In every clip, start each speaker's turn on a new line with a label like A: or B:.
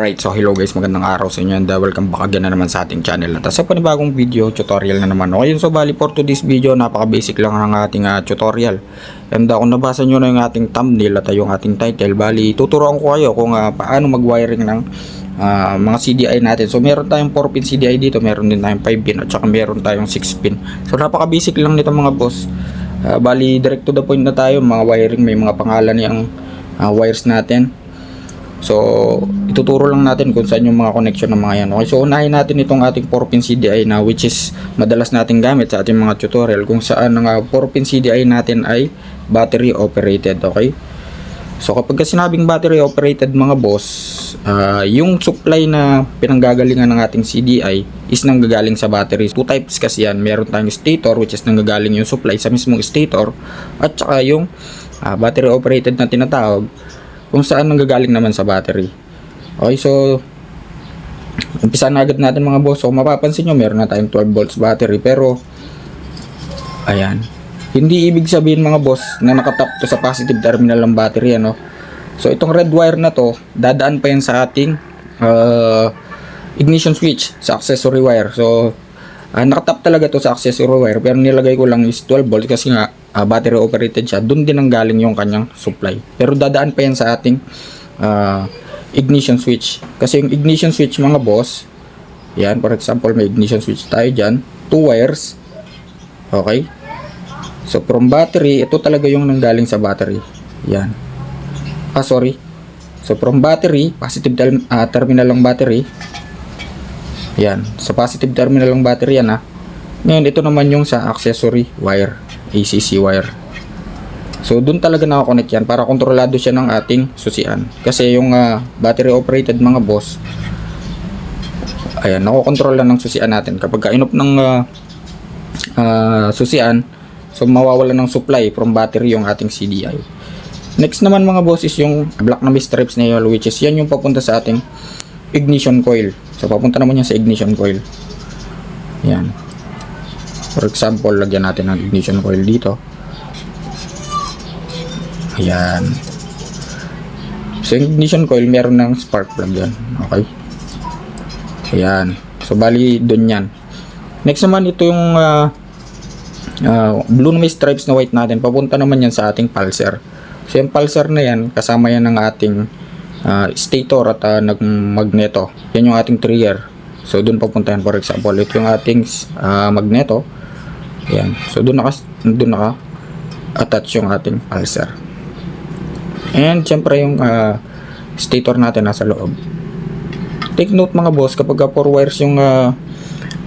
A: Right, so hello guys, magandang araw sa inyo and uh, welcome back again na naman sa ating channel. At sa panibagong video, tutorial na naman. Okay, so bali for today's video, napaka-basic lang ng ating uh, tutorial. And uh, kung nabasa nyo na yung ating thumbnail at uh, yung ating title, bali tuturuan ko kayo kung uh, paano mag-wiring ng uh, mga CDI natin. So meron tayong 4 pin CDI dito, meron din tayong 5 pin at saka meron tayong 6 pin. So napaka-basic lang nito mga boss. Uh, bali direct to the point na tayo, mga wiring, may mga pangalan yung uh, wires natin. So, ituturo lang natin kung saan yung mga connection ng mga yan. Okay, so unahin natin itong ating 4-pin CDI na which is madalas natin gamit sa ating mga tutorial kung saan ang uh, 4-pin CDI natin ay battery operated. Okay? So, kapag sinabing battery operated mga boss, uh, yung supply na pinanggagalingan ng ating CDI is nanggagaling sa battery. Two types kasi yan. Meron tayong stator which is nanggagaling yung supply sa mismong stator at saka yung uh, battery operated na tinatawag kung saan nanggagaling naman sa battery. Okay, so umpisa na agad natin mga boss. So mapapansin nyo, meron na tayong 12 volts battery pero ayan. Hindi ibig sabihin mga boss na nakatap to sa positive terminal ng battery ano. So itong red wire na to, dadaan pa yan sa ating uh, ignition switch sa accessory wire. So uh, nakatap talaga to sa accessory wire pero nilagay ko lang is 12 volts kasi nga uh, battery operated siya, doon din ang galing yung kanyang supply. Pero dadaan pa yan sa ating uh, ignition switch. Kasi yung ignition switch mga boss, yan, for example, may ignition switch tayo dyan, two wires, okay? So, from battery, ito talaga yung nanggaling sa battery. Yan. Ah, sorry. So, from battery, positive ah, terminal ng battery, yan. Sa positive terminal ng battery yan, ha. Ngayon, ito naman yung sa accessory wire. ACC wire. So, doon talaga nakakonect yan para kontrolado siya ng ating susian. Kasi yung ah, battery operated mga boss, ayan, nakokontrol lang ng susian natin. Kapag kainop ng ah, ah, susian, so mawawala ng supply from battery yung ating CDI. Next naman mga boss is yung black na may stripes na yun, which is yan yung papunta sa ating ignition coil. So, papunta naman yan sa ignition coil. Yan. For example, lagyan natin ng ignition coil dito. Ayan. Yung ignition coil, meron ng spark plug yan. Okay. Ayan. So, bali, dun yan. Next naman, ito yung uh, uh, blue na may stripes na white natin. Papunta naman yan sa ating pulser. So, yung pulser na yan, kasama yan ng ating uh, stator at uh, nagmagneto. Yan yung ating trigger. So, dun papunta yan. For example, ito yung ating uh, magneto. Yan. So, doon naka, doon naka attach yung ating pulser. And, syempre yung uh, stator natin nasa loob. Take note mga boss, kapag 4 wires yung uh,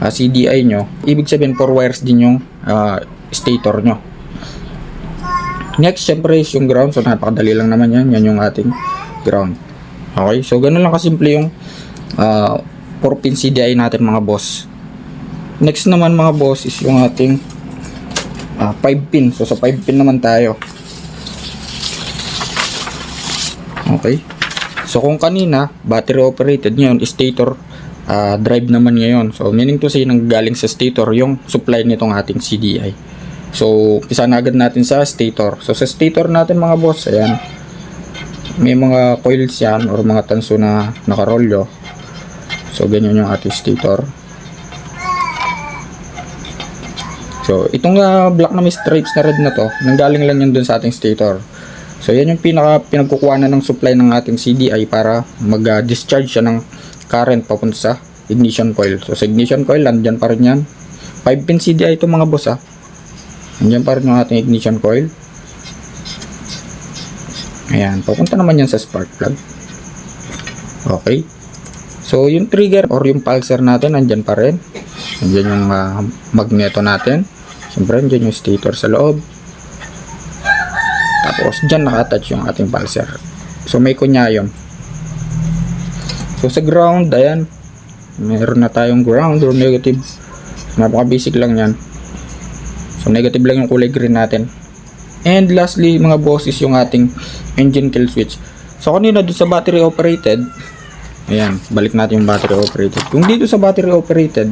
A: uh, CDI nyo, ibig sabihin 4 wires din yung uh, stator nyo. Next, syempre is yung ground. So, napakadali lang naman yan. Yan yung ating ground. Okay? So, ganun lang kasimple yung uh, 4 pin CDI natin mga boss. Next naman mga boss is yung ating ah, 5 pin. So sa 5 pin naman tayo. Okay. So kung kanina battery operated ngayon stator ah, drive naman ngayon. So meaning to say nanggaling sa stator yung supply nitong ating CDI. So umpisa na agad natin sa stator. So sa stator natin mga boss, ayan. May mga coils yan or mga tanso na nakarolyo. So ganyan yung ating stator. So, itong uh, black na may stripes na red na to, nanggaling lang yan dun sa ating stator. So, yan yung pinaka pinagkukuhanan ng supply ng ating CDI para mag-discharge siya ng current papunta sa ignition coil. So, sa ignition coil, nandyan pa rin yan. 5 pin CDI ito mga boss ha. Nandyan pa rin yung ating ignition coil. Ayan, papunta naman yan sa spark plug. Okay. So, yung trigger or yung pulser natin, nandyan pa rin. Nandyan yung uh, magneto natin. Siyempre, nandyan yung stator sa loob. Tapos, dyan naka-attach yung ating pulser. So, may kunya yun. So, sa ground, ayan. Meron na tayong ground or negative. Napaka-basic lang yan. So, negative lang yung kulay green natin. And lastly, mga boss, is yung ating engine kill switch. So, kanina doon sa battery operated, ayan, balik natin yung battery operated. Kung dito sa battery operated,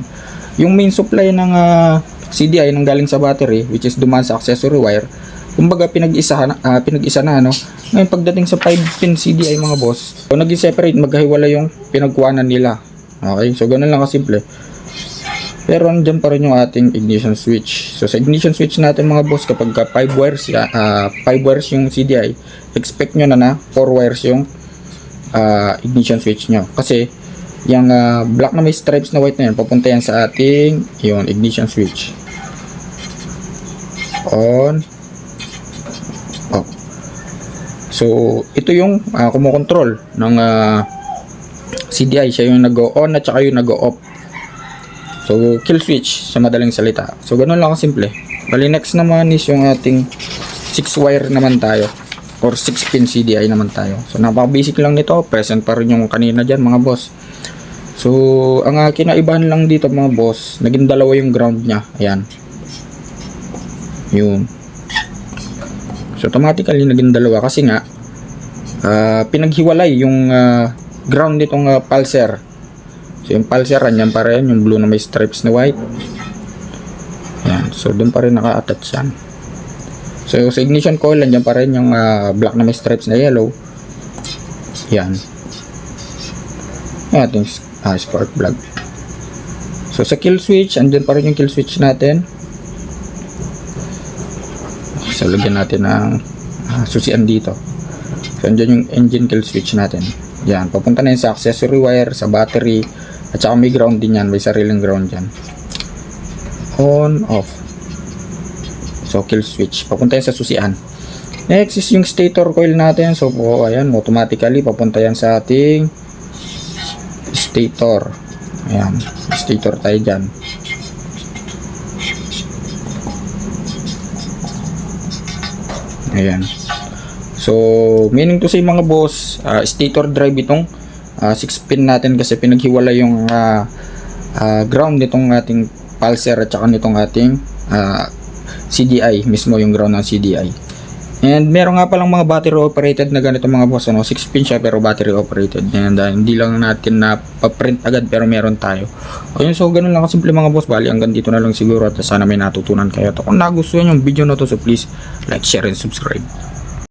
A: yung main supply ng ah, CDI nang galing sa battery which is dumaan sa accessory wire kumbaga pinag-isa na, ah, pinag-isa na ano Ngayon pagdating sa 5 pin CDI mga boss, kung naging separate, magkahiwala yung pinagkuhanan nila. Okay, so ganun lang kasimple. Pero andyan pa rin yung ating ignition switch. So sa ignition switch natin mga boss, kapag 5 wires, 5 wires yung CDI, expect nyo na na 4 wires yung ah, ignition switch nyo. Kasi yung ah, black na may stripes na white na yan, papunta yan sa ating yung ignition switch. On. Off. So, ito yung uh, kumokontrol ng ah, CDI. Siya yung nag-on at saka yung nag-off. So, kill switch sa madaling salita. So, ganun lang kasimple. Bali, next naman is yung ating 6 wire naman tayo. Or 6 pin CDI naman tayo. So, napaka-basic lang nito. Present pa rin yung kanina dyan mga boss. So, ang uh, kinaibahan lang dito mga boss, naging dalawa yung ground niya. Ayan. Yun. So, automatically naging dalawa kasi nga, ah, pinaghiwalay yung ah, ground nitong ah, pulser. So, yung pulser, andyan pa rin, yung blue na may stripes na white. Yan. So, doon pa rin naka-attach yan. So, sa ignition coil, andyan pa rin yung ah, black na may stripes na yellow. Yan. Yung ating ah, spark plug. So, sa kill switch, andyan pa rin yung kill switch natin. So, lagyan natin ng ah, susian dito. So, andyan yung engine kill switch natin. Yan, papunta na yun sa accessory wire, sa battery, at saka may ground din yan, may sariling ground yan. On, off. So, kill switch. Papunta yan sa susian. Next is yung stator coil natin. So, po, ayan, automatically, papunta yan sa ating stator. Ayan, stator tayo dyan. Ayan. So, meaning to say mga boss, ah, stator drive itong 6 pin natin kasi pinaghiwala yung ah, ah, ground nitong ating pulser at saka nitong ating ah, CDI, mismo yung ground ng CDI. And meron nga palang mga battery operated na ganito mga boss, ano, 6 pin siya pero battery operated. And ah, hindi lang natin na pa-print agad pero meron tayo. Ayun, so ganun lang kasimple mga boss. Bali, hanggang dito na lang siguro at sana may natutunan kayo. At kung nagustuhan yung video na to, so please like, share, and subscribe.